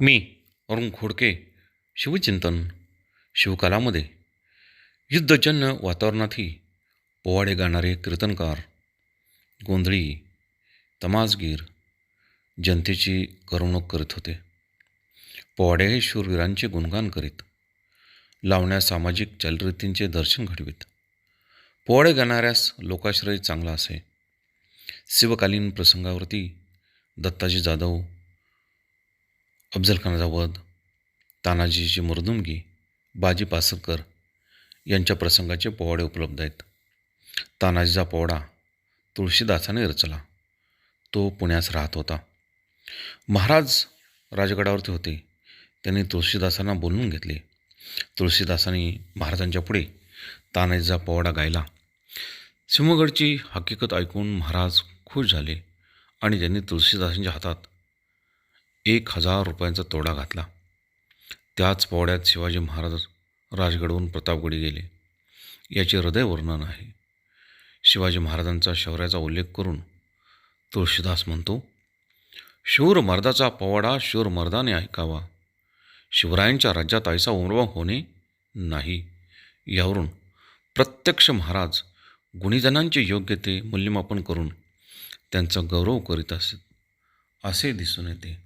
मी अरुण खोडके शिवचिंतन शिवकालामध्ये. युद्धजन्य वातावरणातही पोवाडे गाणारे कीर्तनकार गोंधळी तमासगीर जनतेची करमणूक करीत होते. पोवाडे हे शूरवीरांचे गुणगान करीत लावण्या सामाजिक चालरीतींचे दर्शन घडवीत. पोवाडे गाणाऱ्यास लोकाश्रय चांगला असे. शिवकालीन प्रसंगावरती दत्ताजी जाधव अफजलखानाचा वध तानाजीची मृदुंगी बाजी पासरकर यांच्या प्रसंगाचे पोवाडे उपलब्ध आहेत. तानाजीचा पोवाडा तुळशीदासाने रचला. तो पुण्यास राहत होता. महाराज राजगडावरती होते. त्यांनी तुळशीदासांना बोलवून घेतले. तुळशीदासांनी महाराजांच्या पुढे तानाजीचा पोवाडा गायला. सिंहगडची हकीकत ऐकून महाराज खुश झाले आणि त्यांनी तुळशीदासांच्या हातात एक हजार रुपयांचा तोडा घातला. त्याच पोवाड्यात शिवाजी महाराज राजगडहून प्रतापगडी गेले. याचे हृदय वर्णन आहे. शिवाजी महाराजांचा शौर्याचा उल्लेख करून तुळशीदास म्हणतो शूर मर्दाचा पोवाडा शूर मर्दाने ऐकावा. शिवरायांच्या राज्यात ऐसा उमरवा होणे नाही. यावरून प्रत्यक्ष महाराज गुणीजनांचे योग्य ते मूल्यमापन करून त्यांचा गौरव करीत असत असे दिसून येते.